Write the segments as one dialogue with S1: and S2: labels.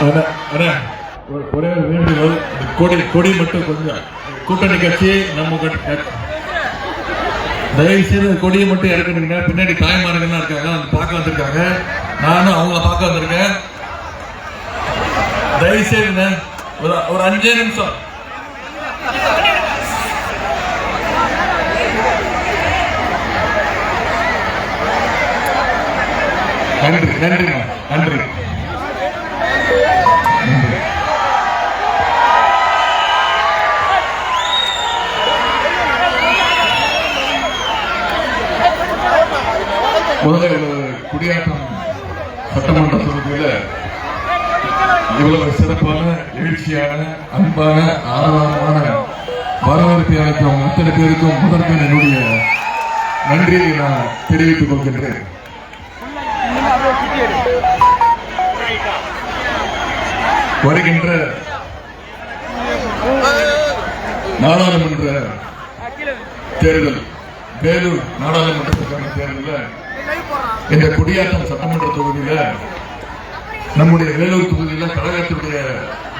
S1: ஒரு- ஒரே வேண்டுகோள். கொடி கொடி மட்டும் கொஞ்சம். கூட்டணி கட்சி நம்ம தயவு செய்து கொடியை மட்டும் இறக்குறீங்க பின்னாடி தாய்மார்கள்லாம் இருக்காங்க வந்து பார்க்க வந்திருக்காங்க. நானும் அவங்கள பார்க்க வந்திருக்கேன். தயவு செய்துங்க ஒரு ஒரு அஞ்சே நிமிஷம். நன்றி நன்றிம்மா நன்றி. முதல்ல ஒரு குடியாட்டம் சட்டமன்ற தொகுதியில இவ்வளவு சிறப்பான எழுச்சியான அன்பான ஆரவாரமான வரவேற்பை அளிக்கும் அத்தனை பேருக்கும் முதற்கன் என்னுடைய நன்றியை நான் தெரிவித்துக் கொள்கின்றேன். வருகின்ற நாடாளுமன்ற தேர்தல் வேலூர் நாடாளுமன்றத்துக்கான தேர்தலில் இந்த குடியாத்தம் சட்டமன்ற தொகுதியில நம்முடைய வேலூர் தொகுதியில கழகத்துடைய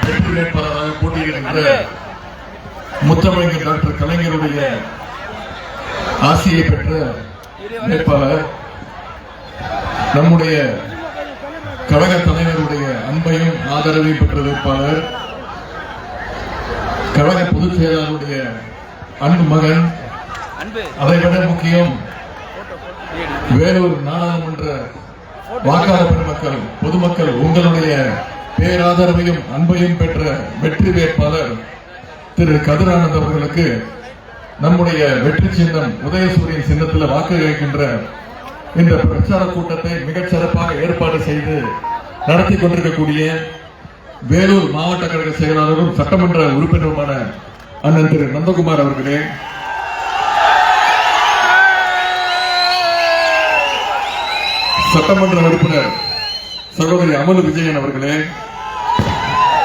S1: வெற்றி வேட்பாளராக போட்டியிடுகின்ற முத்தமிழர் டாக்டர் கலைஞருடைய ஆசியை பெற்ற வேட்பாளர் நம்முடைய கழக தலைவருடைய அன்பையும் ஆதரவையும் பெற்ற வேட்பாளர் கழக பொதுச் செயலாளருடைய அன்பு மகன் அதை விட முக்கியம் வேலூர் நாடாளுமன்ற வாக்காளர் பெருமக்கள் பொதுமக்கள் உங்களுடைய பேராதரவையும் அன்பையும் பெற்ற வெற்றி வேட்பாளர் திரு கதிரானந்த் அவர்களுக்கு நம்முடைய வெற்றி சின்னம் உதயசூரியன் சின்னத்தில் வாக்கு கேட்கின்ற இந்த பிரச்சார கூட்டத்தை மிகச் சிறப்பாக ஏற்பாடு செய்து நடத்தி கொண்டிருக்கக்கூடிய வேலூர் மாவட்ட கழக செயலாளரும் சட்டமன்ற உறுப்பினருமான அண்ணன் திரு நந்தகுமார் அவர்களே சட்டமன்ற உறுப்பினர் சகோதரி அமல் விஜயன் அவர்களே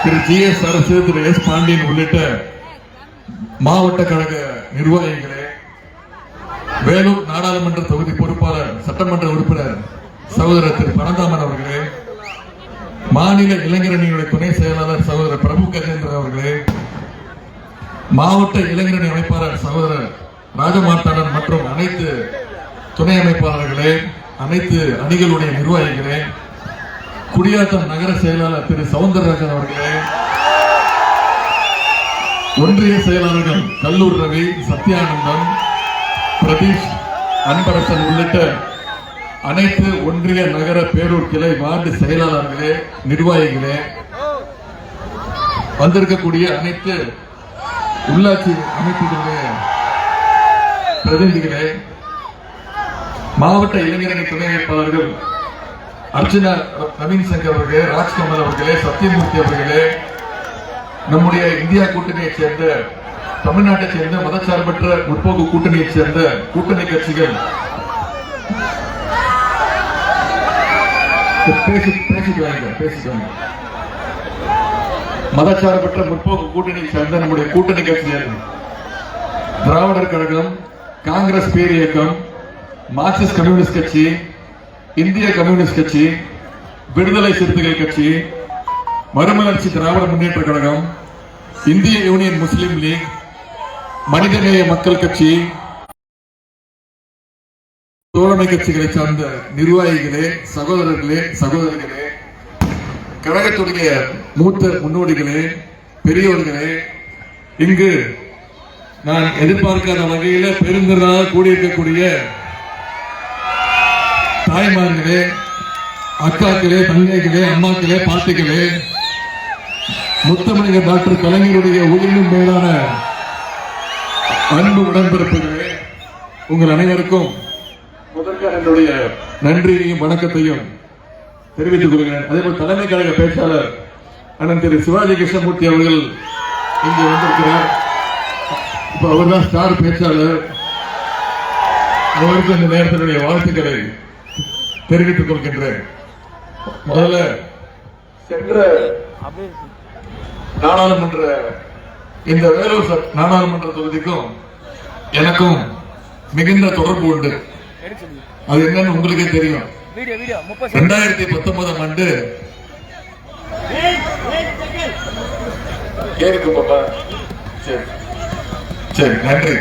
S1: திரு ஜி எஸ் அரசு திரு எஸ் பாண்டியன் உள்ளிட்ட மாவட்ட கழக நிர்வாகிகளே வேலூர் நாடாளுமன்ற தொகுதி பொறுப்பாளர் சட்டமன்ற உறுப்பினர் சகோதரர் திரு பரந்தாமன் அவர்களே மாநில இளைஞரணியுடைய துணை செயலாளர் சகோதரர் பிரபு கஜேந்திரன் அவர்களே மாவட்ட இளைஞரணி அமைப்பாளர் சகோதரர் ராஜமாட்டாளர் மற்றும் அனைத்து துணை அமைப்பாளர்களே அனைத்து அணிகளுடைய நிர்வாகிகளே குடியாத்தம் நகர செயலாளர் திரு சவுந்தரராஜன் அவர்களே ஒன்றிய செயலாளர்கள் கல்லூர் ரவி சத்யானந்தம் பிரதீஷ் அன்பரசன் உள்ளிட்ட அனைத்து ஒன்றிய நகர பேரூர் கிளை வார்டு செயலாளர்களே நிர்வாகிகளே வந்திருக்கக்கூடிய அனைத்து உள்ளாட்சி அமைப்புகளுடைய பிரதிநிதிகளே மாவட்ட இளைஞரணி துணை வேட்பாளர்கள் அர்ஜுனா நவீன் சங்கர் அவர்களே ராஜ்கமல் அவர்களே சத்யமூர்த்தி அவர்களே நம்முடைய இந்தியா கூட்டணியைச் சேர்ந்த தமிழ்நாட்டைச் சேர்ந்த மதச்சார்பற்ற முற்போக்கு கூட்டணியைச் சேர்ந்த கூட்டணி கட்சிகள். பேசி மதச்சார்பற்ற முற்போக்கு கூட்டணியை சேர்ந்த நம்முடைய கூட்டணி கட்சிகள். திராவிடர் கழகம் காங்கிரஸ் பேர் இயக்கம் மார்க்சிஸ்ட் கம்யூனிஸ்ட் கட்சி இந்திய கம்யூனிஸ்ட் கட்சி விடுதலை சிறுத்தைகள் கட்சி மறுமலர்ச்சி திராவிட முன்னேற்ற கழகம் இந்திய யூனியன் முஸ்லீம் லீக் மனிதநேய மக்கள் கட்சி தோழமை கட்சிகளை சார்ந்த நிர்வாகிகளே சகோதரர்களே சகோதரிகளே கழகத்துடைய மூத்த முன்னோடிகளே பெரியோர்களே இங்கு நான் எதிர்பார்க்காத வகையில பெருந்திரளாக கூடியிருக்கக்கூடிய தாய்மார்களே அக்காக்களே தங்கைகளே அம்மாக்களே பாட்டிகளே முத்தமிழக டாக்டர் கலைஞருடைய உயிரினும் மேலான அன்பு உடன்பிறப்புகளே உங்கள் அனைவருக்கும் முதற்க என்னுடைய நன்றியையும் வணக்கத்தையும் தெரிவித்துக் கொள்கிறேன். அதே போல் தலைமை கழக பேச்சாளர் அண்ணன் திரு சிவாஜி கிருஷ்ணமூர்த்தி அவர்கள் இங்கே வந்திருக்கிறார். இப்ப அவர்தான் ஸ்டார் பேச்சாளர். அவருக்கு இந்த நேரத்தினுடைய வாழ்த்துக்களை தெரிவித்துக் கொள்கின்றேன். முதல்ல சென்ற நாடாளுமன்ற இந்த வேலூர் நாடாளுமன்ற தொகுதிக்கும் எனக்கும் மிகுந்த தொடர்பு உண்டு. அது என்னன்னு உங்களுக்கே தெரியும்.
S2: இரண்டாயிரத்தி
S1: ரெண்டாயிரத்தி பத்தொன்பதாம் ஆண்டு கேருக்கு பாப்பா. சரி. சரி நன்றி.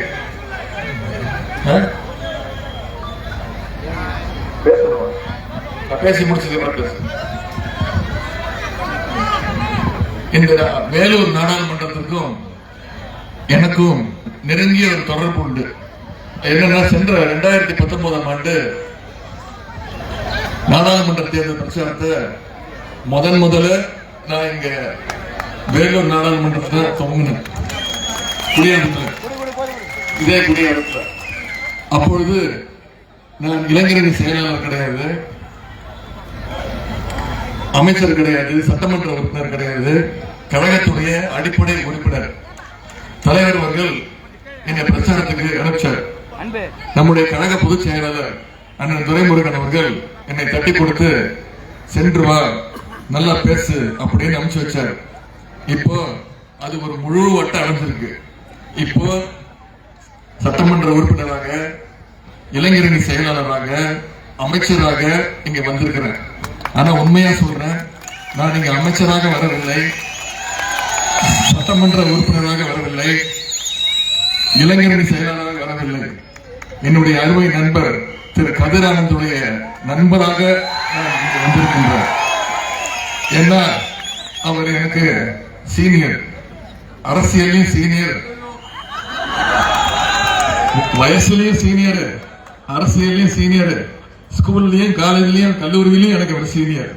S1: பேசி முடிச்சதுக்கு அப்புறம் பேசு இந்த வேலூர் நாடாளுமன்றத்திற்கும் எனக்கும் நெருங்கிய ஒரு தொடர்பு உண்டு. என்னன்னா சென்ற ரெண்டாயிரத்தி பத்தொன்பதாம் ஆண்டு நாடாளுமன்ற தேர்தல் பிரச்சாரத்தை முதன் முதல்ல நான் இங்க வேலூர் நாடாளுமன்றத்துல தொங்கினேன். குடியாரத்துல இதே குடியாரத்துல அப்பொழுது நான் இளைஞரணி செயலாளர் கிடையாது. அமைச்சர் கிடையாது சட்டமன்ற உறுப்பினர் கிடையாது கழகத்துடைய அடிப்படை உறுப்பினர். தலைவர் அவர்கள் என்னை பிரச்சாரத்துக்கு அனுப்பிச்சார்.
S2: அன்பு.
S1: நம்முடைய கழக பொதுச் செயலாளர் அண்ணன் துரைமுருகன் அவர்கள் என்னை தட்டி கொடுத்து சென்று வா நல்லா பேசு அப்படின்னு அனுப்பிச்சு வச்சார். இப்போ அது ஒரு முழு வட்டம் அடைஞ்சிருக்கு. இப்போ சட்டமன்ற உறுப்பினராக இளைஞரணி செயலாளராக அமைச்சராக இங்க வந்திருக்கிறேன். ஆனா உண்மையா சொல்றேன் நான் இங்க அமைச்சராக வரவில்லை. சட்டமன்ற உறுப்பினராக வரவில்லை. இளைஞரின் செயலாளராக வரவில்லை. என்னுடைய அருமை நண்பர் திரு கதிரானந்துடைய நண்பராக நான் இங்கு வந்திருக்கின்றேன். ஏன்னா அவர் எனக்கு சீனியர் அரசியலையும் சீனியர் வயசுலயும் சீனியர் அரசியலையும் சீனியர். ஸ்கூல்லையும் காலேஜ்லயும் கல்லூரியிலையும் எனக்கு ஒரு சீனியர்.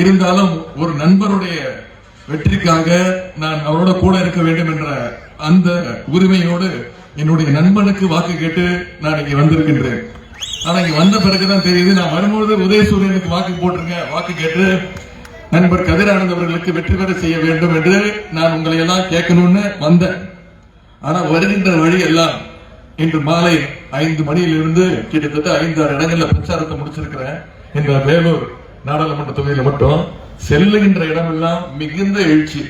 S1: இருந்தாலும் ஒரு நண்பருடைய வெற்றிக்காக நான் அவரோட கூட இருக்க வேண்டும் என்ற அந்த உரிமையோடு என்னுடைய நண்பனுக்கு வாக்கு கேட்டு நான் இங்க வந்திருக்கின்றேன். ஆனா இங்க வந்த பிறகுதான் தெரியுது நான் வரும்பொழுது உதயசூரியனுக்கு வாக்கு போட்டிருங்க வாக்கு கேட்டு நண்பர் கதிரானந்த் அவர்களுக்கு வெற்றி பெற செய்ய வேண்டும் என்று நான் உங்களை எல்லாம் கேட்கணும்னு வந்தேன். ஆனா வருகின்ற வழி எல்லாம் இன்று மாலை ஐந்து மணியிலிருந்து கிட்டத்தட்ட ஐந்து ஆறு இடங்கள்ல பிரச்சாரத்தை முடிச்சிருக்கிறேன். இந்த வேலூர் நாடாளுமன்ற தொகுதியில மட்டும் செல்லுகின்ற இடமெல்லாம் மிகுந்த எழுச்சி.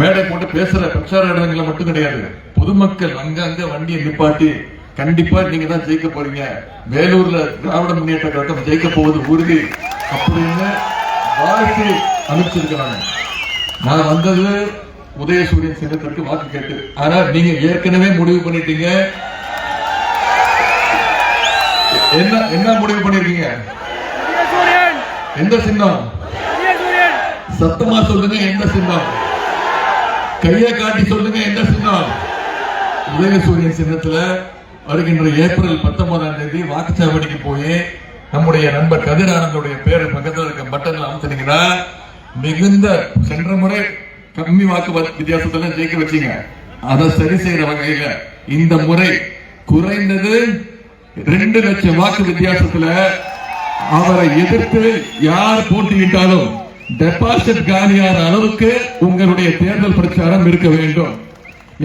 S1: மேடை போட்டு பேசுற பிரச்சார இடங்களில் மட்டும் கிடையாது. பொதுமக்கள் அங்கங்க வண்டியை நிப்பாட்டி கண்டிப்பா நீங்க தான் ஜெயிக்க போறீங்க. வேலூர்ல திராவிட முன்னேற்ற கழகம் ஜெயிக்க போவது உறுதி அப்படின்னு வாழ்த்து அனுப்பிச்சிருக்கிறாங்க. நான் வந்தது உதயசூரியன் சின்னத்திற்கு வாக்கு கேட்டு ஆனா நீங்க ஏற்கனவே முடிவு பண்ணிட்டீங்க. என்ன என்ன முடிவு பண்ணிருக்கீங்க? எந்த சின்னம்? சத்தமா சொல்லுங்க எந்த சின்னம்? கையை காட்டி சொல்லுங்க எந்த சின்னம்? உதயசூரியன் சின்னத்துல வருகின்ற ஏப்ரல் பத்தொன்பதாம் தேதி வாக்குச்சாவடிக்கு போய் நம்முடைய நண்பர் கதிரானந்தோடைய பேரு பக்கத்துல இருக்க பட்டன்ல அமுத்துனீங்கன்னா மிகுந்த சென்ற முறை கம்மி வாக்கு வித்தியாசத்துல ஜெயிக்க வச்சீங்க. அதை சரி செய்யற வகையில இந்த முறை குறைந்தது ரெண்டு லட்சம் வாக்கு வித்தியாசத்துல அவரை எதிர்த்து யார் போட்டியிட்டாலும் டெபாசிட் காலியான அளவுக்கு உங்களுடைய தேர்தல் பிரச்சாரம் இருக்க வேண்டும்.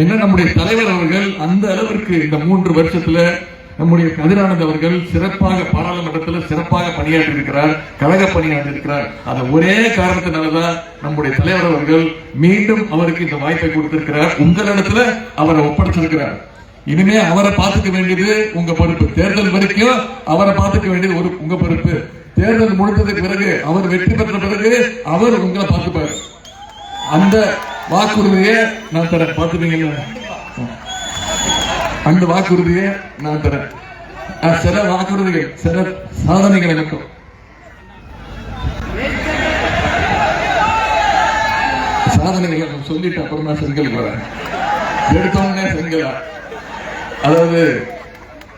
S1: என்ன நம்முடைய தலைவர் அவர்கள் அந்த அளவிற்கு இந்த மூன்று வருஷத்துல நம்முடைய கதிரானந்த் அவர்கள் சிறப்பாக பாராளுமன்றத்தில் சிறப்பாக பணியாற்றி இருக்கிறார் கழக பணியாற்றி இருக்கிறார் அந்த ஒரே காரணத்தினாலதான் நம்முடைய தலைவர் அவர்கள் மீண்டும் அவருக்கு இந்த வாய்ப்பை கொடுத்திருக்கிறார். உங்களிடத்துல அவரை ஒப்படைச்சிருக்கிறார். இனிமே அவரை பார்த்துக்க வேண்டியது உங்க பொறுப்பு. தேர்தல் வரைக்கும் அவரை பார்த்துக்க வேண்டியது ஒரு உங்க பொறுப்பு. தேர்தல் முடிந்ததுக்கு பிறகு அவர் வெற்றி பெற்ற பிறகு அவர் உங்களை பார்த்துப்பாரு. அந்த வாக்குறுதியை நான் தர பார்த்துப்பீங்கல்ல? அந்த வாக்குறுதியை நான் தரேன். சில வாக்குறுதிகள் சில சாதனைகள் எனக்கும் சாதனைகள் நான் சொல்லிட்டு அப்புறமா செங்கலுக்கு வரேன் எடுத்தோடனே செங்கலா. அதாவது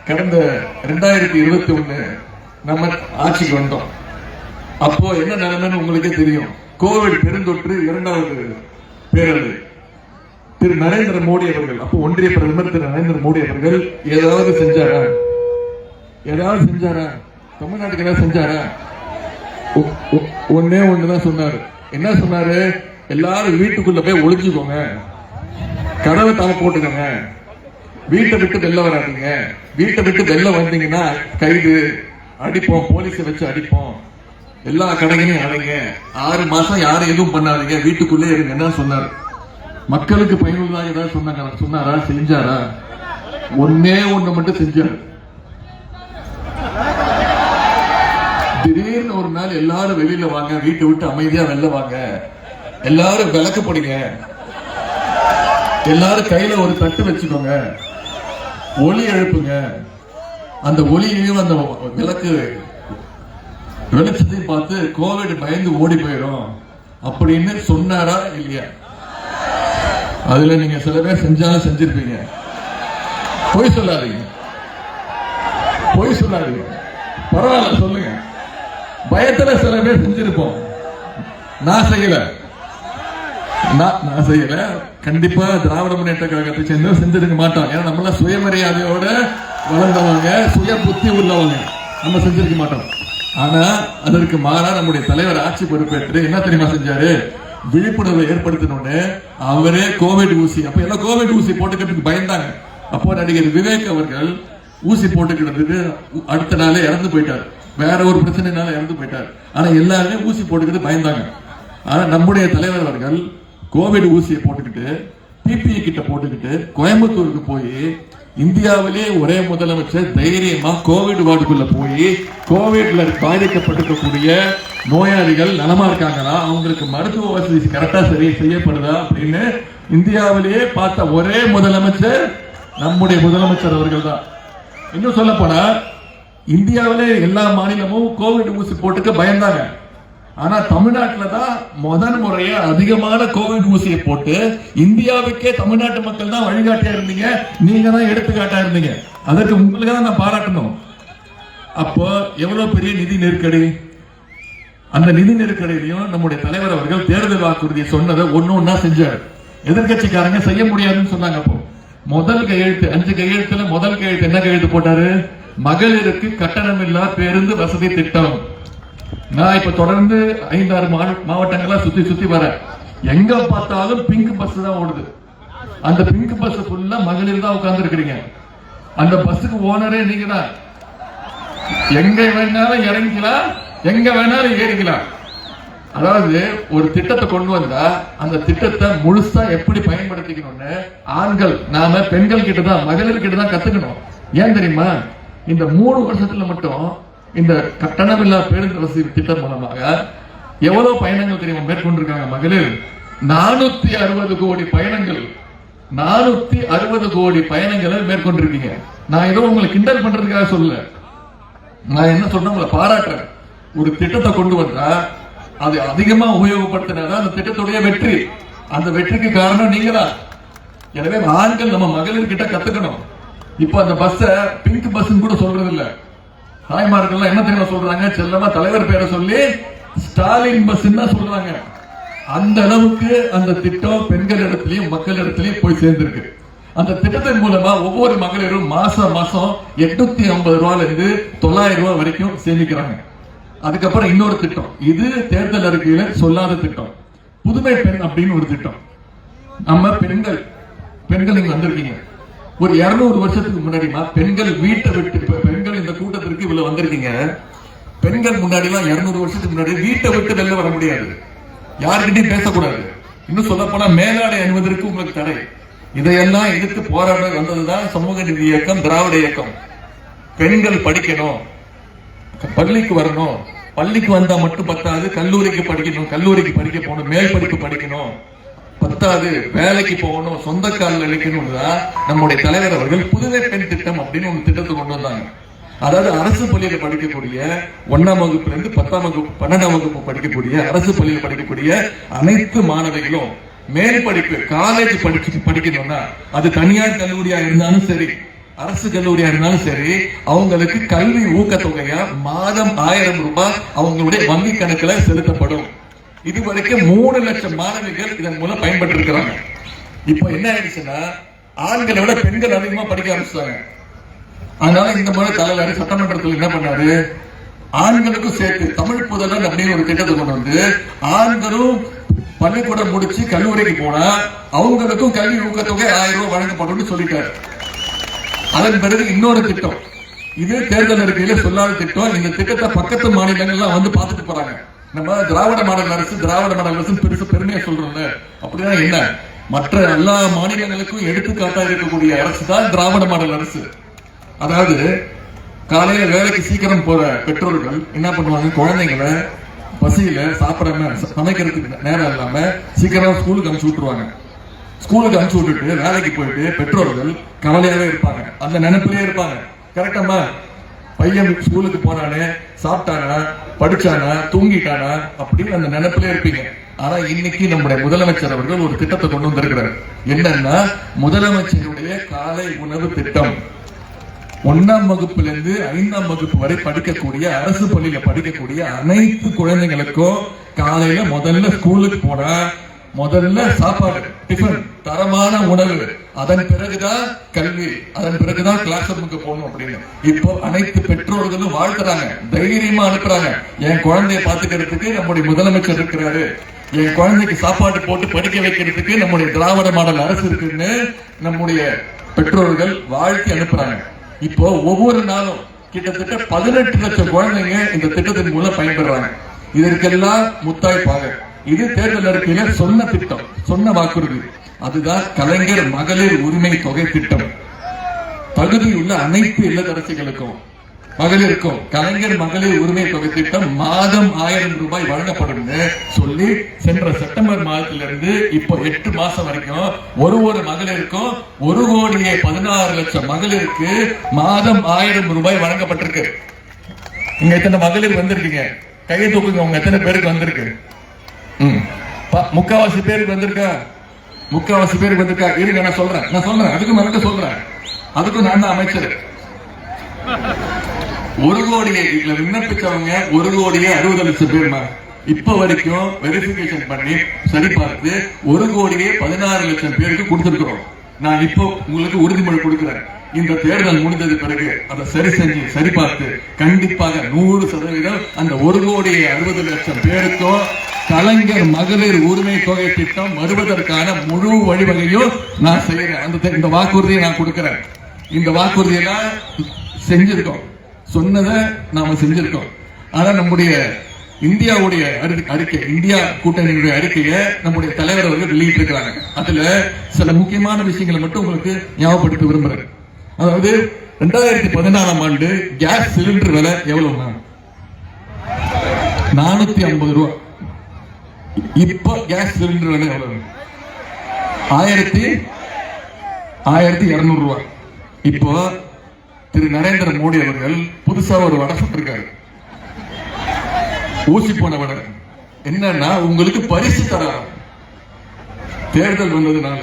S1: கடந்த ரெண்டாயிரத்தி இருபத்தி ஒண்ணு நம்ம ஆட்சிக்கு வந்தோம். அப்போ என்ன நிலைமைன்னு உங்களுக்கே தெரியும். கோவிட் பெருந்தொற்று இரண்டாவது பேரழிவு. திரு நரேந்திர மோடி அவர்கள் அப்போ ஒன்றிய பிரதமர் திரு நரேந்திர மோடி அவர்கள் ஏதாவது செஞ்சாரா? ஏதாவது செஞ்சாரா? தமிழ்நாட்டுக்கு ஏதாவது செஞ்சாரா? ஒ- ஒண்ணுதான் சொன்னாரு. என்ன சொன்னாரு? எல்லாரும் வீட்டுக்குள்ள போய் ஒளிஞ்சுக்கோங்க. கதவை தலை போட்டுக்கோங்க. வீட்டை விட்டு வெளில வராதீங்க. வீட்டை விட்டு வெளில வந்தீங்கன்னா கைது அடிப்போம் போலீஸை வச்சு அடிப்போம். எல்லா கடைகளையும் அடைங்க. ஆறு மாசம் யாரும் எதுவும் பண்ணாதீங்க. வீட்டுக்குள்ளே இருங்க என்ன சொன்னார்? மக்களுக்கு பயனுள்ளதாக ஏதாவது சொன்னாங்க சொன்னாரா? செஞ்சாரா? ஒன்னே ஒண்ணு மட்டும் செஞ்சாரு. திடீர்னு ஒரு நாள் எல்லாரும் வெளியில வாங்க வீட்டை விட்டு அமைதியா வெளில வாங்க. எல்லாரும் விளக்கு போடுங்க. எல்லாரும் கையில ஒரு தட்டு வச்சுக்கோங்க. ஒளி எழுப்புங்க. அந்த ஒளியையும் அந்த விளக்கு வெளிச்சத்தையும் பார்த்து கோவிட் பயந்து ஓடி போயிடும் அப்படின்னு சொன்னாரா இல்லையா? அதுல நீங்க சில பேர் செஞ்சாலும் செஞ்சிருப்பீங்க. பொய் சொல்லாதீங்க. பொய் சொல்லாதீங்க. பரவாயில்ல சொல்லுங்க. பயத்துல சில பேர் செஞ்சிருப்போம். நான் செய்யல. நான் நான் செய்யல. கண்டிப்பா திராவிட முன்னேற்ற கழகத்தை சேர்ந்து செஞ்சிருக்க மாட்டோம் ஏன்னா நம்மளாம் சுயமரியாதையோட வளர்ந்தவங்க சுய புத்தி உள்ளவங்க. நம்ம செஞ்சிருக்க மாட்டோம். ஆனா அதற்கு மாறா நம்முடைய தலைவர் ஆட்சி பொறுப்பேற்று என்ன தெரியுமா செஞ்சாரு? விழிப்புணர்வை ஏற்படுத்தணும்னு அவரே கோவிட் ஊசி அப்ப எல்லாம் கோவிட் ஊசி போட்டுக்கிறதுக்கு பயந்தாங்க. அப்போ நடிகர் விவேக் அவர்கள் ஊசி போட்டுக்கிட்டதுக்கு அடுத்த நாளே இறந்து போயிட்டார். வேற ஒரு பிரச்சனைனால இறந்து போயிட்டார். ஆனா எல்லாருமே ஊசி போட்டுக்கிட்டு பயந்தாங்க. ஆனா நம்முடைய தலைவர் அவர்கள் கோவிட் ஊசியை போட்டுக்கிட்டு பிபிஇ கிட்ட போட்டுக்கிட்டு கோயம்புத்தூருக்கு போய் இந்தியாவிலே ஒரே முதலமைச்சர் தைரியமா கோவிட் வார்டுக்குள்ள போய் கோவிட்ல பாதிக்கப்பட்டிருக்கக்கூடிய நோயாளிகள் நலமா இருக்காங்களா? அவங்களுக்கு மருத்துவ வசதி கரெக்டா சரி செய்யப்படுதா அப்படின்னு இந்தியாவிலேயே பார்த்த ஒரே முதலமைச்சர் நம்முடைய முதலமைச்சர் அவர்கள் தான் இன்னும் சொல்ல போனா இந்தியாவிலே எல்லா மாநிலமும் கோவிட் ஊசி போட்டுக்க பயந்தாங்க. ஆனா தமிழ்நாட்டில் தான் முதல் முறையா அதிகமான கோவிட் ஊசியை போட்டு இந்தியாவுக்கே தமிழ்நாட்டு மக்கள் தான் வழிகாட்டியா இருந்தீங்க. நீங்க தான் எடுத்துக்காட்டா இருந்தீங்க. அதற்கு உங்களுக்கு தான் நான் பாராட்டணும். அப்போ எவ்வளவு பெரிய நிதி நெருக்கடி? அந்த நிதி நெருக்கடியிலையும் நம்முடைய தலைவர் அவர்கள் தேர்தல் வாக்குறுதியை சொன்னதை ஒன்னு ஒன்னா செஞ்சார். எதிர்க்கட்சிக்காரங்க செய்ய முடியாதுன்னு சொன்னாங்க அப்போ. முதல் கையெழுத்து அஞ்சு கையெழுத்துல முதல் கையெழுத்து என்ன கையெழுத்து போட்டாரு? மகளிருக்கு கட்டணமில்லா பேருந்து வசதி திட்டம். நான் இப்ப தொடர்ந்து ஐந்தாறு மா- மாவட்டங்களா சுத்தி சுத்தி வரேன். எங்க பார்த்தாலும் பிங்க் பஸ் தான் ஓடுது. அந்த பிங்க் பஸ் ஃபுல்லா மகளிர் தான் உட்கார்ந்து இருக்கிறீங்க அந்த பஸ்ஸுக்கு ஓனரே நீங்க தான். எங்க வேணாலும் இறங்கிக்கலாம் எங்க வேணாலும் ஏறிக்கலாம். அதாவது ஒரு திட்டத்தை கொண்டு வந்தா அந்த திட்டத்தை முழுசா எப்படி பயன்படுத்திக்கணும்னு ஆண்கள் நாம பெண்கள் கிட்ட தான் மகளிர் கிட்ட தான் கத்துக்கணும். ஏன் தெரியுமா? இந்த மூணு வருஷத்துல மட்டும் இந்த கட்டணமில்லா பேருந்து வசதி திட்டம் மூலமாக எவ்வளவு பயணங்கள் தெரியுமா மேற்கொண்டிருக்காங்க மகளிர்? நானூத்தி அறுபது கோடி பயணங்கள். நானூத்தி அறுபது கோடி பயணங்களை மேற்கொண்டிருக்கீங்க. நான் ஏதோ உங்களை கிண்டல் பண்றதுக்காக சொல்லல. நான் என்ன சொல்றேன் உங்களை பாராட்டுறேன். ஒரு திட்டத்தை கொண்டு வந்தா அது அதிகமா உபயோகப்படுத்தினாதான் அந்த திட்டத்துடைய வெற்றி. அந்த வெற்றிக்கு காரணம் நீங்க தான் எனவே ஆண்கள் நம்ம மகளிர் கிட்ட கத்துக்கணும். இப்போ அந்த பஸ்ஸ பிங்க் பஸ் கூட சொல்றது இல்லை தாய்மார்கள் என்ன தெரியுமா சொல்றாங்க? செல்லமா தலைவர் பேரை சொல்லி ஸ்டாலின் பஸ் தான் சொல்றாங்க. அந்த அளவுக்கு அந்த திட்டம் பெண்கள் இடத்துலயும் மக்கள் இடத்துலயும் போய் சேர்ந்திருக்கு. அந்த திட்டத்தின் மூலமா ஒவ்வொரு மகளிரும் மாசம் மாசம் எட்நூத்தி ஐம்பது ரூபாயில இருந்து தொள்ளாயிரம் ரூபாய் வரைக்கும் சேமிக்கிறாங்க. அதுக்கப்புறம் இன்னொரு திட்டம். இது தேர்தல் அறிக்கையில சொல்லாத திட்டம். புதுமை பெண் அப்படின்னு ஒரு திட்டம். நம்ம பெண்கள் பெண்கள் இங்க வந்திருக்கீங்க. ஒரு 200 வருஷத்துக்கு முன்னாடிமா பெண்கள் வீட்டை விட்டு வீட்டுக்குள்ள வந்திருக்கீங்க. பெண்கள் முன்னாடி எல்லாம் 200 வருஷத்துக்கு முன்னாடி வீட்டை விட்டு வெளில வர முடியாது. யாருக்கிட்டையும் பேசக்கூடாது. இன்னும் சொல்ல போனா மேலாடை அணிவதற்கு உங்களுக்கு தடை. இதையெல்லாம் எதிர்த்து போராட வந்ததுதான் சமூக நீதி இயக்கம் திராவிட இயக்கம். பெண்கள் படிக்கணும். பள்ளிக்கு வரணும். பள்ளிக்கு வந்தா மட்டும் பத்தாது. கல்லூரிக்கு படிக்கணும். கல்லூரிக்கு படிக்க போகணும். மேல் படிப்பு படிக்கணும். பத்தாது. வேலைக்கு போகணும். சொந்த காலில் தான் நம்முடைய தலைவர் அவர்கள் புதுமை பெண் திட்டம் அப்படின்னு ஒரு திட்டத்தை கொண்டு வந்தாங்க. அதாவது அரசு பள்ளியில் படிக்கக்கூடிய ஒன்னாம் வகுப்புல இருந்து பத்தாம் வகுப்பு பன்னெண்டாம் வகுப்பு படிக்கக்கூடிய அரசு பள்ளியில் படிக்கக்கூடிய அனைத்து மாணவிகளும் மேல் படிப்பு காலேஜ் படிச்சு படிக்கணும்னா அது தனியார் கல்லூரியா இருந்தாலும் சரி அரசு கல்லூரியா இருந்தாலும் சரி அவங்களுக்கு கல்வி ஊக்கத்தொகையா மாதம் ஆயிரம் ரூபாய் அவங்களுடைய வங்கி கணக்குல செலுத்தப்படும். இதுவரைக்கும் மூணு லட்சம் மாணவிகள் இதன் மூலம் பயன்பட்டு இருக்கிறாங்க இப்போ என்ன ஆயிடுச்சுன்னா ஆண்களை விட பெண்கள் அதிகமா படிக்க ஆரம்பிச்சாங்க அதனால இந்த முறை தலைவர் சட்டமன்றத்தில் என்ன பண்ணாரு? ஆண்களுக்கும் சேர்த்து தமிழ் புதலர் அப்படின்னு ஒரு திட்டத்தை கொண்டு வந்து ஆண்களும் பள்ளிக்கூடம் முடிச்சு கல்லூரிக்கு போனா அவங்களுக்கும் கல்வி ஊக்கத்தொகை ஆயிரம் ரூபாய் வழங்கப்படும்னு சொல்லிட்டாரு. அதன் பிறகு இன்னொரு திட்டம். இது தேர்தல் அறிக்கையில சொல்லாத திட்டம் இந்த திட்டத்தை பக்கத்து மாநிலங்கள்லாம் வந்து பார்த்துட்டு போறாங்க. நம்ம திராவிட மாடல் அரசு திராவிட மாடல் அரசு பெருசு பெருமையா சொல்றோம்ல. அப்படின்னா என்ன? மற்ற எல்லா மாநிலங்களுக்கும் எடுத்துக்காட்டா இருக்கக்கூடிய அரசு தான் திராவிட மாடல் அரசு. அதாவது காலையில வேலைக்கு சீக்கிரம் போற பெற்றோர்கள் என்ன பண்ணுவாங்க? குழந்தைங்களை பசியில சாப்பிடாம சமைக்கிறதுக்கு நேரம் இல்லாம சீக்கிரம் ஸ்கூலுக்கு அனுப்பிச்சு விட்டுருவாங்க. ஸ்கூலுக்கு அனுப்பிச்சு விட்டுட்டு வேலைக்கு போயிட்டு பெற்றோர்கள் கவலையாவே இருப்பாங்க. அந்த நினைப்பிலே இருப்பாங்க. கரெக்டாமா பையன் ஸ்கூலுக்கு போனானே சாப்பிட்டானா படிச்சானா தூங்கிட்டானா அப்படின்னு அந்த நினைப்பிலே இருப்பீங்க. ஆனா இன்னைக்கு நம்முடைய முதலமைச்சர் அவர்கள் ஒரு திட்டத்தை கொண்டு வந்திருக்கிறார். என்னன்னா முதலமைச்சருடைய காலை உணவு திட்டம். ஒன்னாம் வகுப்புல இருந்து ஐந்தாம் வகுப்பு வரை படிக்கக்கூடிய அரசு பள்ளியில படிக்கக்கூடிய அனைத்து குழந்தைகளுக்கும் காலையில முதல்ல ஸ்கூலுக்கு போன முதல்ல சாப்பாடு டிஃபன் தரமான உணவு. அதன் பிறகுதான் கல்வி அதன் பிறகுதான் கிளாஸ் ரூமுக்கு போகணும் அப்படின்னு. இப்போ அனைத்து பெற்றோர்களும் வாழ்த்துறாங்க தைரியமா அனுப்புறாங்க. என் குழந்தைய பாத்துக்கிறதுக்கு நம்முடைய முதலமைச்சர் இருக்கிறாரு. என் குழந்தைக்கு சாப்பாடு போட்டு படிக்க வைக்கிறதுக்கு நம்முடைய திராவிட மாடல் அரசு இருக்குன்னு நம்முடைய பெற்றோர்கள் வாழ்த்தி அனுப்புறாங்க. இப்போ ஒவ்வொரு நாளும் கிட்டத்தட்ட பதினெட்டு லட்சம் குழந்தைங்க இந்த திட்டத்தின் மூலம் பயன்பெறாங்க. இதற்கெல்லாம் முத்தாய்ப்பாக. இது தேர்தல் அறிக்கையில சொன்ன திட்டம் சொன்ன வாக்குறுதி. அதுதான் கலைஞர் மகளிர் உரிமை தொகை திட்டம். தகுதியுள்ள அனைத்து இல்லத்தரசிகளுக்கும் மகளிருக்கும் கலைஞர் மகளிர் உரிமை தொகை திட்டம் மாதம் ஆயிரம் ரூபாய் வழங்கப்படும் சொல்லி சென்ற செப்டம்பர் மாதத்திலிருந்து இப்போ எட்டு மாசம் வரைக்கும் ஒரு ஒரு மகளிருக்கும் ஒரு கோடியே பதினாறு லட்சம் மகளிருக்கு மாதம் ஆயிரம் ரூபாய் வழங்கப்பட்டிருக்கு. இங்க எத்தனை மகளிர் வந்திருக்கீங்க? கையை தூக்குங்க உங்க எத்தனை பேருக்கு வந்திருக்கு? பா- முக்காவாசி பேருக்கு வந்திருக்கா? முக்காவாசி பேருக்கு வந்திருக்கா? இருங்க நான் சொல்றேன். நான் சொல்றேன். அதுக்கும் மறக்க சொல்றேன். அதுக்கும் நான் தான் அமைச்சர். ஒரு கோடியே இதுல விண்ணப்பிச்சவங்க ஒரு கோடியே அறுபது லட்சம் பேர் இப்ப வரைக்கும் வெரிபிகேஷன் பண்ணி சரி பார்த்து ஒரு கோடியே பதினாறு லட்சம் பேருக்கு கொடுத்திருக்கிறோம். நான் இப்போ உங்களுக்கு உறுதிமொழி கொடுக்கிறேன். இந்த தேர்தல் முடிந்தது பிறகு அதை சரி செஞ்சு சரி பார்த்து கண்டிப்பாக நூறு சதவீதம் அந்த ஒரு கோடியே அறுபது லட்சம் பேருக்கும் கலைஞர் மகளிர் உரிமை தொகை திட்டம் வருவதற்கான முழு வழிவகையும் நான் செய்யறேன் அந்த இந்த வாக்குறுதியை நான் கொடுக்கிறேன். இந்த வாக்குறுதியெல்லாம் செஞ்சிருக்கோம். சொன்னதை நாம செஞ்சிருக்கோம். ஆனா நம்முடைய இந்தியாவுடைய அறிக்கை இந்தியா கூட்டணியுடைய அறிக்கையை நம்முடைய தலைவர் அவர்கள் வெளியிட்டு இருக்கிறாங்க அதுல சில முக்கியமான விஷயங்களை மட்டும் உங்களுக்கு ஞாபகப்படுத்த விரும்புறேன். அதாவது ரெண்டாயிரத்தி பதினாலாம் ஆண்டு கேஸ் சிலிண்டர் விலை எவ்வளவு நானூத்தி ஐம்பது ரூபா. இப்போ கேஸ் சிலிண்டர் விலை எவ்வளவு? ஆயிரத்தி ஆயிரத்தி இருநூறு ரூபா. இப்போ திரு நரேந்திர மோடி அவர்கள் புதுசா ஒரு வடை சுட்டிருக்காரு. ஊசி போன வடை. என்னன்னா உங்களுக்கு பரிசு தராங்க தேர்தல் வந்ததுனால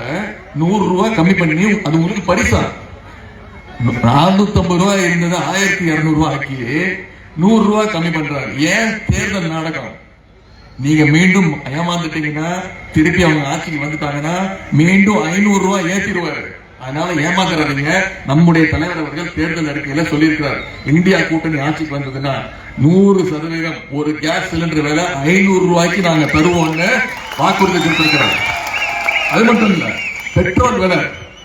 S1: நூறு ரூபாய் கம்மி பண்ணி அது உங்களுக்கு பரிசா. நானூத்தி ஐம்பது ரூபாய் இருந்தது ஆயிரத்தி இருநூறு ரூபாய் ஆக்கி நூறு ரூபாய் கம்மி பண்றாரு. ஏன் தேர்தல் நாடகம்? நீங்க மீண்டும் ஏமாந்துட்டீங்கன்னா திருப்பி அவங்க ஆட்சிக்கு வந்துட்டாங்கன்னா மீண்டும் ஐநூறு ரூபாய் ஏத்திடுவாரு. அதனால ஏமாந்துறாதீங்க. நம்முடைய தலைவர் அவர்கள் தேர்தல் அறிக்கையில சொல்லியிருக்கிறார். இந்தியா கூட்டணி ஆட்சிக்கு வந்ததுன்னா நூறு சதவீதம் ஒரு கேஸ் சிலிண்டர் விலை ஐநூறு ரூபாய்க்கு நாங்க தருவோம்னு வாக்குறுதி கொடுத்திருக்கிறார். அது மட்டும் இல்ல பெட்ரோல் விலை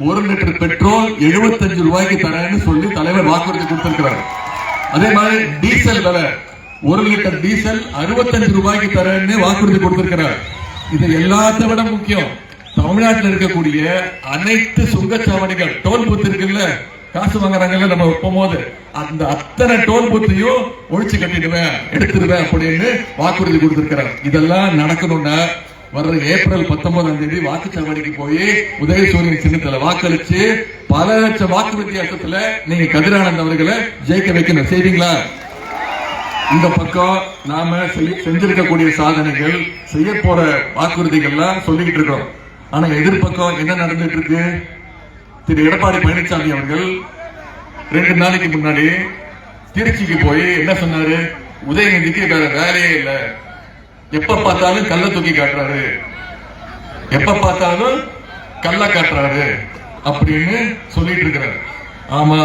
S1: ஒரு லிட்டர் பெட்ரோல் 75 ரூபாய்க்கு தரேன்னு சொல்லி தலைவர் வாக்குறுதி கொடுத்திருக்கிறார். அதே மாதிரி டீசல் விலை ஒரு லிட்டர் டீசல் 65 ரூபாய்க்கு தரேன்னு வாக்குறுதி கொடுத்திருக்கிறார். இது எல்லாத்த விட முக்கியம். தமிழ்நாட்டில் இருக்கக்கூடிய அனைத்து சுங்கச்சாவடிகள் டோல் பூத் இருக்குல்ல காசு வாங்குறாங்கல்ல நம்ம போகும்போது அந்த அத்தனை டோல் பூத்தையும் ஒழிச்சு கட்டிடுவேன் எடுத்துடுவேன் அப்படின்னு வாக்குறுதி கொடுத்திருக்கிறார். இதெல்லாம் நடக்கணும்னா வர்ற ஏப்ரல் பத்தொன்பதாம் தேதி வாக்குச்சாவடிக்கு போய் உதயசூரியன் சின்னத்துல வாக்களிச்சு பல லட்சம் வாக்கு வித்தியாசத்துல நீங்க கதிரானந்த் அவர்களை ஜெயிக்க வைக்கணும். செய்வீங்களா? இந்த பக்கம் நாம செஞ்சிருக்கக்கூடிய சாதனைகள் செய்ய போற வாக்குறுதிகள்லாம் சொல்லிக்கிட்டு இருக்கிறோம் ஆனா எதிர்பக்கம் என்ன நடந்துட்டு இருக்கு திரு எடப்பாடி பழனிசாமி அவர்கள் ரெண்டு நாளைக்கு முன்னாடி திருச்சிக்கு போய் என்ன சொன்னாரு? உதயநிதிக்கு வேற வேலையே இல்லை. எப்ப பார்த்தாலும் கள்ள தூக்கி காட்டுறாரு. எப்ப பார்த்தாலும் கள்ள காட்டுறாரு அப்படின்னு சொல்லிட்டு இருக்கிறாரு. ஆமா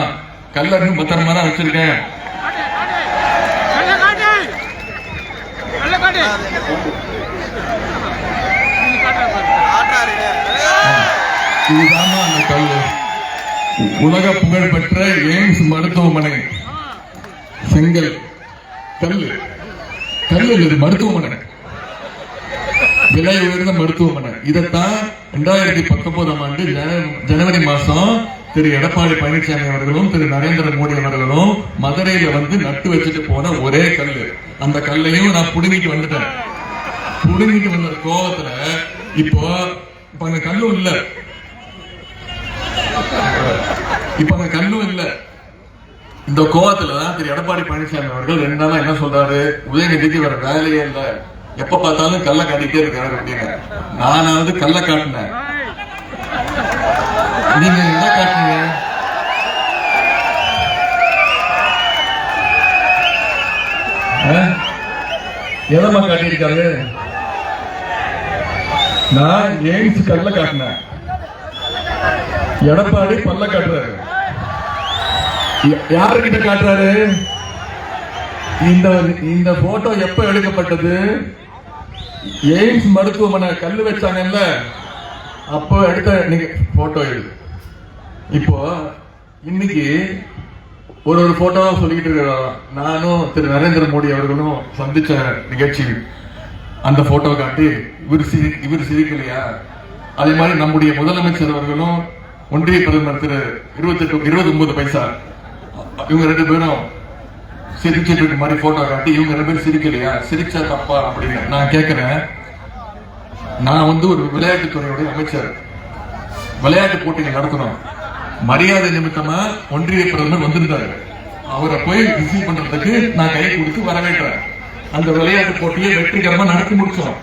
S1: கல்ல பத்திரமா தான் வச்சிருக்கேன். இதுதான் அந்த கல்லு. உலக புகழ் பெற்ற எய்ம்ஸ் மருத்துவமனை. செங்கல். கல்லு. கல்லு இது மருத்துவமனை. விலை உயர்ந்த மருத்துவமனை. இதைத்தான் ரெண்டாயிரத்தி பத்தொன்பதாம் ஆண்டு ஜனவரி மாசம் திரு எடப்பாடி பழனிசாமி அவர்களும் திரு நரேந்திர மோடி அவர்களும் மதுரையில வந்து நட்டு வச்சுட்டு போன ஒரே கல் அந்த கல்லையும் நான் புடுங்கிட்டு வந்துட்டேன். புடுங்கிட்டு வந்த கோபத்துல இப்போ இப்ப அந்த கல்லும் இல்லை. இப்ப நான் கல்லும் இல்லை. இந்த கோவத்துல தான் திரு எடப்பாடி பழனிசாமி அவர்கள் ரெண்டு நாளா என்ன சொல்றாரு? உதயநிதிக்கு வேற வேலையே இல்லை. எப்ப பார்த்தாலும் கல்ல காட்டிட்டே இருக்காரு அப்படின்னு. நானாவது கல்ல காட்டினேன். நீங்க என்ன காட்டுனீங்க? ஆ? காட்டியிருக்காரு? நான் எய்ம்ஸ் கல்ல காட்டினேன். எடப்பாடி பல்ல காட்டுறாரு. யா- யாருக்கிட்ட காட்டுறாரு? இந்த இந்த போட்டோ எப்ப எடுக்கப்பட்டது? எய்ம்ஸ் மருத்துவமனை கல்லு வச்சாங்கல்ல அப்போ எடுத்த நீங்க போட்டோ எடு. இப்போ இன்னைக்கு ஒரு ஒரு போட்டோவா சொல்லிக்கிட்டு இருக்கிறோம். நானும் திரு நரேந்திர மோடி அவர்களும் சந்திச்ச நிகழ்ச்சி அந்த போட்டோ காட்டி இவர் சிரி இவர் சிரிக்கலையா? அதே மாதிரி நம்முடைய முதலமைச்சர் அவர்களும் ஒன்றிய பிரதமர் திரு இருபத்தெட்டு இருபத்தி ஒன்பது பைசா. இவங்க ரெண்டு பேரும் சிரிச்சிட்டு இருக்க மாதிரி போட்டோ காட்டி இவங்க ரெண்டு பேரும் சிரிக்கலையா? சிரிச்சா தப்பா அப்படின்னு நான் கேட்கிறேன் நான் வந்து ஒரு விளையாட்டுத்துறையுடைய அமைச்சர். விளையாட்டு போட்டிகள் நடத்தணும். மரியாதை நிமித்தமா ஒன்றிய பிரதமர் வந்திருந்தாரு. அவரை போய் ரிசீவ் பண்றதுக்கு நான் கை கொடுத்து வரவேற்றேன் அந்த விளையாட்டு போட்டியை வெற்றிகரமா நடத்தி முடிச்சோம்.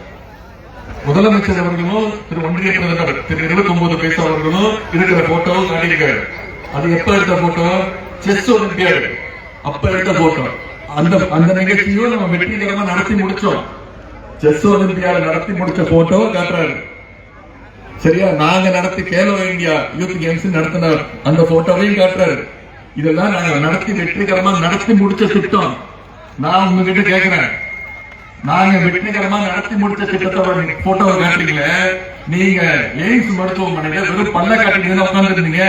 S1: முதலமைச்சர் அவர்களும் திரு ஒன்றிய பிரதமர் திரு இருபத்தி ஒன்பது பைசா அவர்களும் இருக்கிற போட்டோ காட்டியிருக்காரு. அது எப்ப எடுத்த போட்டோ செஸ் ஒலிம்பியாடு அப்ப எடுத்த போட்டோ அந்த அந்த நிகழ்ச்சியும் நம்ம வெற்றிகரமா நடத்தி முடிச்சோம். செஸ் ஒலிம்பியாடு நடத்தி முடிச்ச போட்டோ காட்டுறாரு. சரியா? நாங்க நடத்தி கேலோ இந்தியா யூத் கேம்ஸ் நடத்தின அந்த போட்டோவையும் காட்டுறாரு. இதெல்லாம் நாங்க நடத்தி வெற்றிகரமா நடத்தி முடிச்ச திட்டம் நான் உங்ககிட்ட கேக்குறேன். நாங்க வெற்றிகரமா நடத்தி முடிச்ச திட்டத்தை போட்டோ காட்டுறீங்களே? நீங்க எய்ம்ஸ் மருத்துவமனையில வெறும் பல்ல காட்டிட்டு உட்கார்ந்துருந்தீங்க.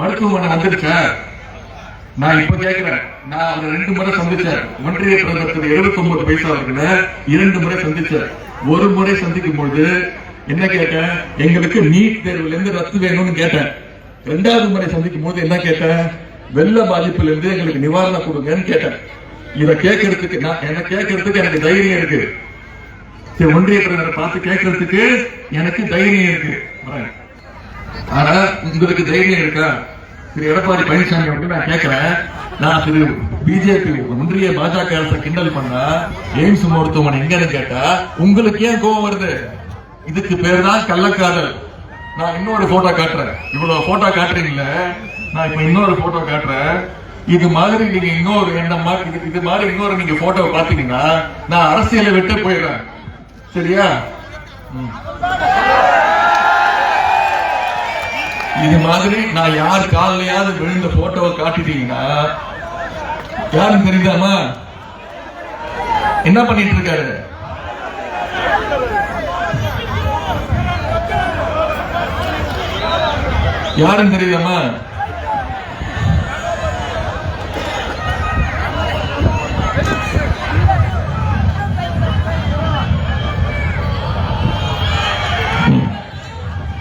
S1: மருத்துவமனை வந்துருச்சா நான் இப்ப கேக்குறேன். நான் அவரை ரெண்டு முறை சந்திச்சேன். ஒன்றிய பிரதமர் திரு எழுபத்தி ஒன்பது பைசா அவர்களை இரண்டு முறை சந்திச்சேன். ஒரு முறை சந்திக்கும் பொழுது என்ன கேட்டேன்? எங்களுக்கு நீட் தேர்வுல இருந்து ரத்து வேணும்னு கேட்டேன். ரெண்டாவது முறை சந்திக்கும் போது என்ன கேட்டேன்? வெள்ள பாதிப்புல இருந்து எங்களுக்கு நிவாரணம் கொடுங்கன்னு கேட்டேன். இதை கேட்கறதுக்கு நான் என்ன கேட்கறதுக்கு எனக்கு தைரியம் இருக்கு. சரி, ஒன்றிய பிரதமரை பார்த்து கேட்கறதுக்கு எனக்கு தைரியம் இருக்கு. வரேன். ஆனா உங்களுக்கு தைரியம் இருக்கா? திரு எடப்பாடி பழனிசாமி வந்து நான் கேட்கிறேன் நான் திரு பிஜேபி ஒன்றிய பாஜக அரசை கிண்டல் பண்ணா எய்ம்ஸ் மருத்துவமனை எங்கன்னு கேட்டா உங்களுக்கு ஏன் கோவம் வருது? இதுக்கு பேர் தான் கள்ளக்காதல். நான் இன்னொரு போட்டோ காட்டுறேன். இவ்வளவு போட்டோ காட்டுறீங்களே? நான் இப்ப இன்னொரு போட்டோ காட்டுறேன். இது மாதிரி நீங்க இன்னொரு என்ன மாதிரி இது- மாதிரி இன்னொரு நீங்க போட்டோ பாத்தீங்கன்னா நான் அரசியலை விட்டு போயிடுறேன். சரியா? இது மாதிரி நான் யார் காலையாவது விழுந்த போட்டோவை காட்டிட்டீங்கன்னா யாரும் தெரியுதாமா என்ன பண்ணிட்டு இருக்காரு? யாரும் தெரியுதாமா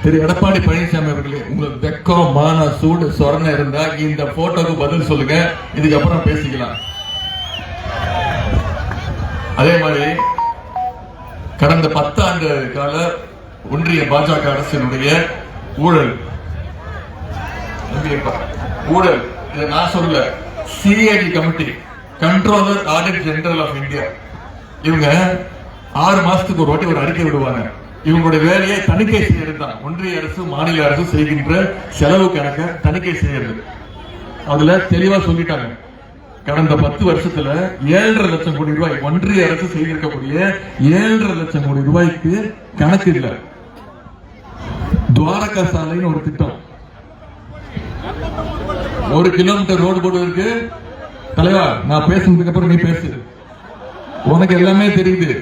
S1: திரு எடப்பாடி பழனிசாமி அவர்களே உங்களுக்கு வெக்கம் மான சூடு சொரணை இருந்தா இந்த போட்டோக்கு பதில் சொல்லுங்க. இதுக்கப்புறம் பேசிக்கலாம். அதே மாதிரி கடந்த பத்தாண்டு கால ஒன்றிய பாஜக அரசினுடைய ஊழல். ஊழல். இதை நான் சொல்ல CID committee controller audit general of India இவங்க ஆறு மாசத்துக்கு ஒரு வாட்டி ஒரு அறிக்கை விடுவாங்க. இவங்களுடைய வேலையை தணிக்கை செய்யறது தான். ஒன்றிய அரசு மாநில அரசு செய்கின்ற செலவு கணக்கை தணிக்கை செய்யறது. அதுல தெளிவா சொல்லிட்டாங்க. கடந்த பத்து வருஷத்துல ஏழரை லட்சம் கோடி ரூபாய் ஒன்றிய அரசு செய்திருக்கக்கூடிய ஏழரை லட்சம் கோடி ரூபாய்க்கு கணக்கு இல்ல. துவாரகா சாலைன்னு ஒரு திட்டம். ஒரு கிலோமீட்டர் ரோடு போடுவதற்கு தலைவா நான் பேசுனதுக்கு அப்புறம் நீ பேசு. உனக்கு எல்லாமே தெரியுது.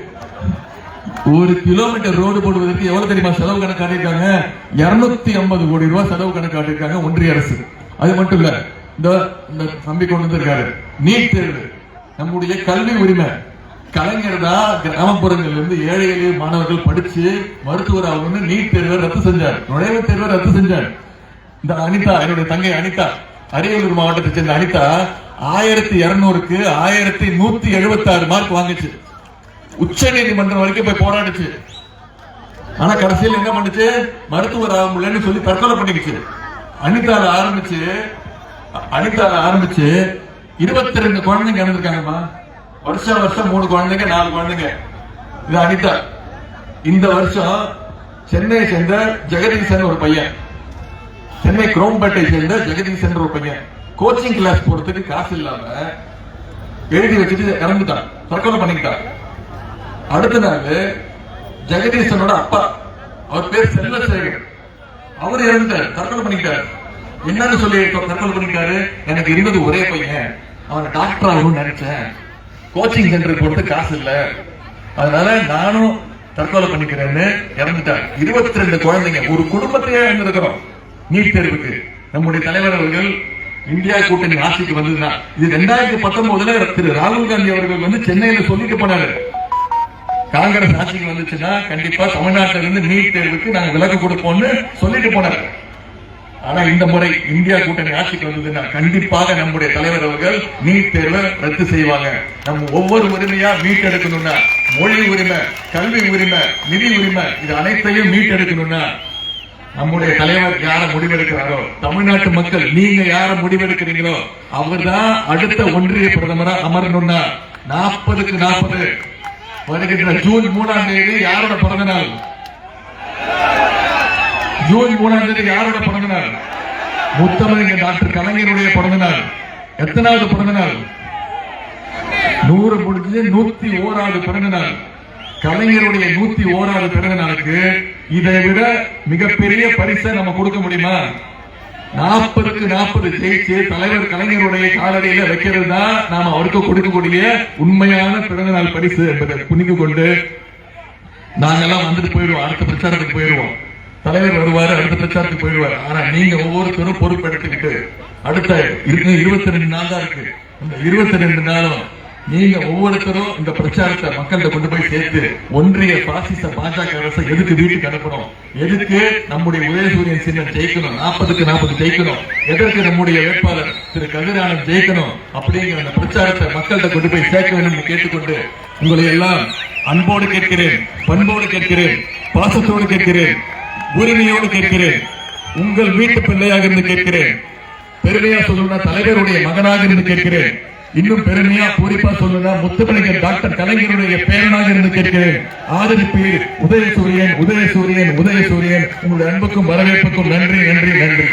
S1: ஒரு கிலோமீட்டர் ரோடு போடுவதற்கு எவ்வளவு தெரியுமா செலவு கணக்கு காட்டியிருக்காங்க இருநூத்தி ஐம்பது கோடி ரூபாய் செலவு கணக்கு காட்டியிருக்காங்க ஒன்றிய அரசு. அது மட்டும் இல்ல இந்த இந்த தம்பி கொண்டு வந்திருக்காரு நீட் தேர்வு. நம்முடைய கல்வி உரிமை. கலைஞர் தான் கிராமப்புறங்கள்ல இருந்து ஏழை எளிய மாணவர்கள் படிச்சு மருத்துவர் ஆகணும்னு நீட் தேர்வை ரத்து செஞ்சார். நுழைவுத் தேர்வை ரத்து செஞ்சார். இந்த அனிதா என்னுடைய தங்கை அனிதா அரியலூர் மாவட்டத்தை சேர்ந்த அனிதா ஆயிரத்தி இருநூறுக்கு ஆயிரத்தி நூத்தி எழுபத்தி ஆறு மார்க் வாங்கிச்சு. உச்ச நீதிமன்றம் வரைக்கும் போய் போராடுச்சு. ஆனா கடைசியில் என்ன பண்ணுச்சு? மருத்துவர் ஆக முடியலன்னு சொல்லி தற்கொலை பண்ணிக்கிச்சு. அனிதால ஆரம்பிச்சு அ- அனிதால ஆரம்பிச்சு இருபத்தி ரெண்டு குழந்தைங்க இறந்துருக்காங்கம்மா. வருஷம் வருஷம் மூணு குழந்தைங்க நாலு குழந்தைங்க. இது அனிதா. இந்த வருஷம் சென்னையை சேர்ந்த ஜெகதீசன் ஒரு பையன். சென்னை குரோம்பேட்டை சேர்ந்த ஜெகதீசன் ஒரு பையன். கோச்சிங் கிளாஸ் போறதுக்கு காசு இல்லாம எழுதி வச்சுட்டு இறந்துட்டான். தற்கொலை பண்ணிக்கிட்டான். அடுத்த நாள் ஜெகதீசனோட அப்பா அவர் பேர் செல்வசேகர் அவர் இறந்துட்டார் தற்கொலை பண்ணிக்கிட்டார். என்னன்னு சொல்லி தற்கொலை பண்ணிக்கிட்டாரு? எனக்கு இருந்தது ஒரே பையன். அவன் டாக்டர் ஆகணும்னு நினைச்சேன். கோச்சிங் சென்டருக்கு போறது காசு இல்ல. அதனால நானும் தற்கொலை பண்ணிக்கிறேன்னு இறந்துட்டார். இருபத்தி ரெண்டு குழந்தைங்க ஒரு குடும்பத்தையே இழந்திருக்கிறோம். நீட் தேர்வுக்கு. நம்முடைய தலைவர் அவர்கள் இந்தியா கூட்டணி ஆட்சிக்கு வந்ததுதான் இது ரெண்டாயிரத்தி பத்தொன்பதுல திரு ராகுல் காந்தி அவர்கள் வந்து சென்னையில சொல்லிட்டு போனாரு. காங்கிரஸ் ஆட்சிக்கு வந்துச்சுன்னா கண்டிப்பா தமிழ்நாட்டில இருந்து நீட் தேர்வுக்கு நாங்க விலக்கு கொடுப்போம்னு சொல்லிட்டு போனாரு ஆனா இந்த முறை இந்தியா கூட்டணி ஆட்சிக்கு வந்ததுன்னா கண்டிப்பாக நம்முடைய தலைவர் அவர்கள் நீட் தேர்வை ரத்து செய்வாங்க. நம்ம ஒவ்வொரு உரிமையா மீட்டெடுக்கணும்னா மொழி உரிமை கல்வி உரிமை நிதி உரிமை இது அனைத்தையும் மீட்டெடுக்கணும்னா நம்முடைய தலைவர் யார முடிவெடுக்கிறாரோ தமிழ்நாட்டு மக்கள் நீங்க யார முடிவெடுக்கிறீங்களோ அவர்தான் அடுத்த ஒன்றிய பிரதமரா அமரணும்னா நாற்பதுக்கு நாற்பது வருகின்ற ஜூன் மூணாம் தேதி யாரோட பிறந்த நாள்? ஜூன் மூணாம் தேதி யாரோட பிறந்த நாள்? முத்தமிழ் டாக்டர் கலைஞருடைய பிறந்த நாள். எத்தனாவது பிறந்த நாள்? நூறு முடிஞ்சு நூத்தி ஓராவது பிறந்த நாள். கலைஞருடைய நூத்தி ஓராவது பிறந்த நாளுக்கு இதை விட மிகப்பெரிய பரிசை நம்ம கொடுக்க முடியுமா? நாற்பதுக்கு நாற்பது ஜெயிச்சு தலைவர் கலைஞருடைய காலடியில வைக்கிறது தான் நாம அவருக்கு கொடுக்கக்கூடிய உண்மையான பிறந்த நாள் பரிசு என்பதை புனிந்து கொண்டு நாங்கெல்லாம் வந்துட்டு போயிடுவோம். அடுத்த பிரச்சாரத்துக்கு போயிடுவோம். தலைவர் வருவாரு அடுத்த பிரச்சாரத்துக்கு போயிடுவாரு. ஆனா நீங்க ஒவ்வொருத்தரும் பொறுப்பெடுத்துக்கிட்டு அடுத்த இருபத்தி ரெண்டு நாள் தான் இருக்கு. இந்த இருபத்தி ரெண்டு நாளும் நீங்க ஒவ்வொருத்தரும் இந்த பிரச்சாரத்தை மக்கள்கிட்ட கொண்டு போய் சேர்த்து ஒன்றிய பாசிச பாஜக அரசை எதுக்கு வீட்டுக்கு அனுப்பணும்? எதுக்கு நம்முடைய உதயசூரியன் சின்னம் ஜெயிக்கணும்? நாற்பதுக்கு நாற்பது ஜெயிக்கணும். எதற்கு நம்முடைய வேட்பாளர் திரு கதிரானந்த் ஜெயிக்கணும்? அப்படிங்கிற அந்த பிரச்சாரத்தை மக்கள்கிட்ட கொண்டு போய் சேர்க்க வேண்டும் என்று கேட்டுக்கொண்டு உங்களை எல்லாம் அன்போடு கேட்கிறேன் பண்போடு கேட்கிறேன் பாசத்தோடு கேட்கிறேன் உரிமையோடு கேட்கிறேன் உங்கள் வீட்டு பிள்ளையாக இருந்து கேட்கிறேன் பெருமையா சொல்லணும்னா தலைவருடைய மகனாக இருந்து கேட்கிறேன். இன்னும் பெருமையா குறிப்பா சொல்லுங்க முத்துமணிகர் டாக்டர் கலைஞருடைய பேரனாக இருந்து கேட்கிறேன். ஆதரிப்பீர். உதயசூரியன் உதயசூரியன் உதயசூரியன். உங்களுடைய அன்புக்கும் வரவேற்புக்கும் நன்றி நன்றி நன்றி.